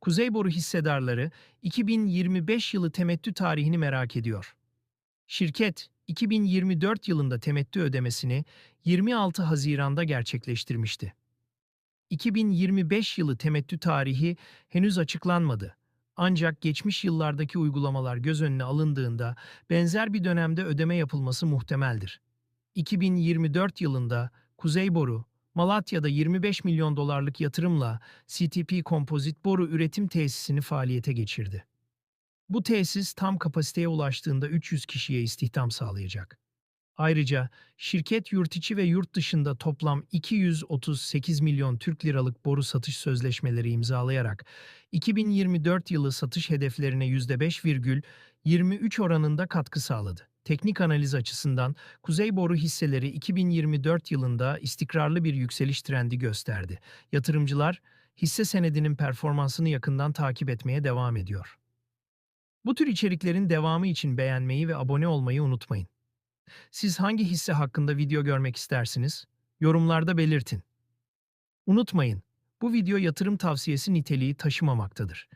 Kuzeyboru hissedarları 2025 yılı temettü tarihini merak ediyor. Şirket 2024 yılında temettü ödemesini 26 Haziran'da gerçekleştirmişti. 2025 yılı temettü tarihi henüz açıklanmadı. Ancak geçmiş yıllardaki uygulamalar göz önüne alındığında benzer bir dönemde ödeme yapılması muhtemeldir. 2024 yılında Kuzeyboru, Malatya'da 25 milyon dolarlık yatırımla CTP kompozit boru üretim tesisini faaliyete geçirdi. Bu tesis tam kapasiteye ulaştığında 300 kişiye istihdam sağlayacak. Ayrıca şirket yurt içi ve yurt dışında toplam 238 milyon Türk liralık boru satış sözleşmeleri imzalayarak 2024 yılı satış hedeflerine %5,23 oranında katkı sağladı. Teknik analiz açısından Kuzey Boru hisseleri 2024 yılında istikrarlı bir yükseliş trendi gösterdi. Yatırımcılar hisse senedinin performansını yakından takip etmeye devam ediyor. Bu tür içeriklerin devamı için beğenmeyi ve abone olmayı unutmayın. Siz hangi hisse hakkında video görmek istersiniz? Yorumlarda belirtin. Unutmayın, bu video yatırım tavsiyesi niteliği taşımamaktadır.